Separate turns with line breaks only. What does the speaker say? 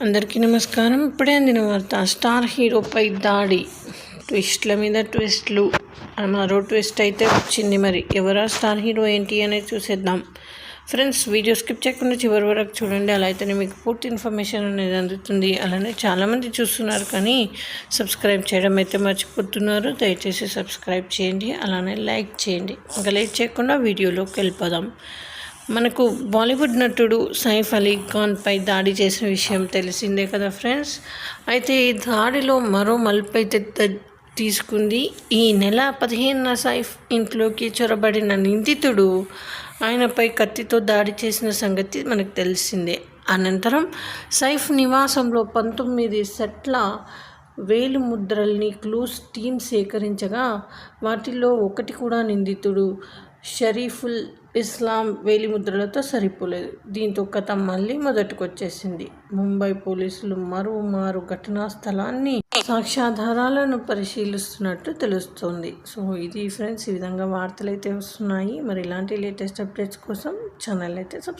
అందరికీ నమస్కారం. ఇప్పుడే అందిన వార్త స్టార్ హీరోపై దాడి. ట్విస్ట్ల మీద ట్విస్ట్లు. మరో ట్విస్ట్ అయితే వచ్చింది మరి. ఎవరా స్టార్ హీరో ఏంటి అనేది చూసేద్దాం. ఫ్రెండ్స్ వీడియో స్కిప్ చేయకుండా చివరి వరకు చూడండి. అలా అయితేనే మీకు పూర్తి ఇన్ఫర్మేషన్ అనేది అందుతుంది. అలానే చాలామంది చూస్తున్నారు కానీ సబ్స్క్రైబ్ చేయడం అయితే మర్చిపోతున్నారు. దయచేసి సబ్స్క్రైబ్ చేయండి. అలానే లైక్ చేయండి. ఇంకా లైక్ చేయకుండా వీడియోలోకి వెళ్ళిపోదాం. మనకు బాలీవుడ్ నటుడు సైఫ్ అలీ ఖాన్పై దాడి చేసిన విషయం తెలిసిందే కదా ఫ్రెండ్స్. అయితే ఈ దాడిలో మరో మలుపు అయితే తీసుకుంది. ఈ నెల పదిహేనున సైఫ్ ఇంట్లోకి చొరబడిన నిందితుడు ఆయనపై కత్తితో దాడి చేసిన సంగతి మనకు తెలిసిందే. అనంతరం సైఫ్ నివాసంలో పంతొమ్మిది సెట్ల వేలు ముద్రల్ని క్లూస్ టీం సేకరించగా వాటిల్లో ఒకటి కూడా నిందితుడు షరీఫుల్ ఇస్లాం వేలిముద్రలతో సరిపోలేదు. దీంతో కథ మళ్ళీ మొదటికొచ్చేసింది. ముంబై పోలీసులు మరోమారు ఘటనా స్థలాన్ని సాక్ష్యాధారాలను పరిశీలిస్తున్నట్టు తెలుస్తోంది. సో ఇది ఫ్రెండ్స్ ఈ విధంగా వార్తలు అయితే వస్తున్నాయి. మరి ఇలాంటి లేటెస్ట్ అప్డేట్స్ కోసం ఛానల్ అయితే సబ్స్క్రైబ్